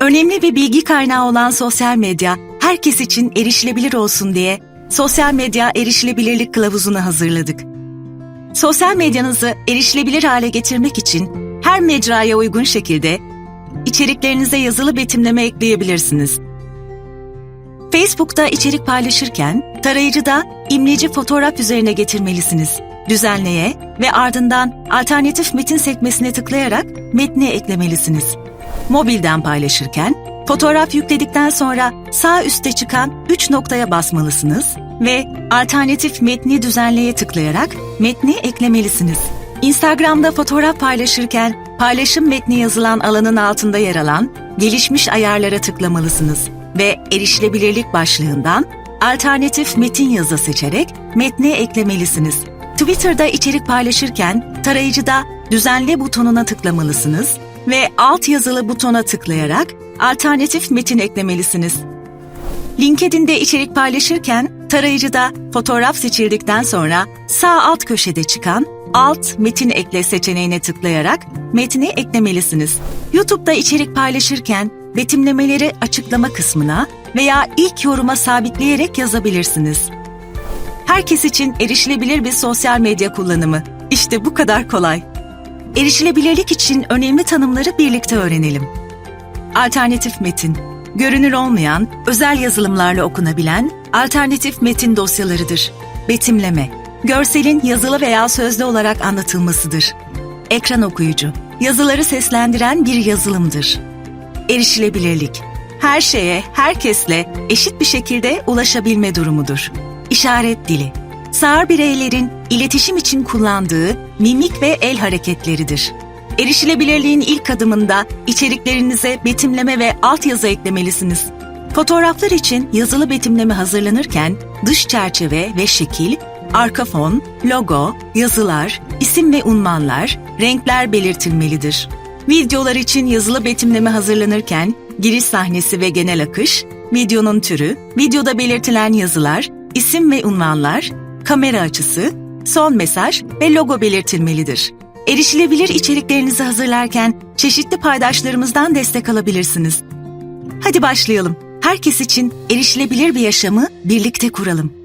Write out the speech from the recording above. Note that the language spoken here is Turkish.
Önemli bir bilgi kaynağı olan sosyal medya herkes için erişilebilir olsun diye Sosyal Medya Erişilebilirlik Kılavuzu'nu hazırladık. Sosyal medyanızı erişilebilir hale getirmek için her mecraya uygun şekilde içeriklerinize yazılı betimleme ekleyebilirsiniz. Facebook'ta içerik paylaşırken tarayıcıda imleci fotoğraf üzerine getirmelisiniz. Düzenleye ve ardından alternatif metin sekmesine tıklayarak metni eklemelisiniz. Mobilden paylaşırken fotoğraf yükledikten sonra sağ üstte çıkan 3 noktaya basmalısınız ve alternatif metni düzenleye tıklayarak metni eklemelisiniz. Instagram'da fotoğraf paylaşırken paylaşım metni yazılan alanın altında yer alan gelişmiş ayarlara tıklamalısınız ve erişilebilirlik başlığından alternatif metin yazı seçerek metne eklemelisiniz. Twitter'da içerik paylaşırken tarayıcıda düzenle butonuna tıklamalısınız ve alt yazılı butona tıklayarak alternatif metin eklemelisiniz. LinkedIn'de içerik paylaşırken tarayıcıda fotoğraf seçildikten sonra sağ alt köşede çıkan alt metin ekle seçeneğine tıklayarak metni eklemelisiniz. YouTube'da içerik paylaşırken betimlemeleri açıklama kısmına veya ilk yoruma sabitleyerek yazabilirsiniz. Herkes için erişilebilir bir sosyal medya kullanımı. İşte bu kadar kolay. Erişilebilirlik için önemli tanımları birlikte öğrenelim. Alternatif metin, görünür olmayan, özel yazılımlarla okunabilen alternatif metin dosyalarıdır. Betimleme, görselin yazılı veya sözlü olarak anlatılmasıdır. Ekran okuyucu, yazıları seslendiren bir yazılımdır. Erişilebilirlik, her şeye, herkesle eşit bir şekilde ulaşabilme durumudur. İşaret dili, sağır bireylerin iletişim için kullandığı mimik ve el hareketleridir. Erişilebilirliğin ilk adımında içeriklerinize betimleme ve altyazı eklemelisiniz. Fotoğraflar için yazılı betimleme hazırlanırken dış çerçeve ve şekil, arka fon, logo, yazılar, isim ve unvanlar, renkler belirtilmelidir. Videolar için yazılı betimleme hazırlanırken giriş sahnesi ve genel akış, videonun türü, videoda belirtilen yazılar, isim ve unvanlar, kamera açısı, son mesaj ve logo belirtilmelidir. Erişilebilir içeriklerinizi hazırlarken çeşitli paydaşlarımızdan destek alabilirsiniz. Hadi başlayalım. Herkes için erişilebilir bir yaşamı birlikte kuralım.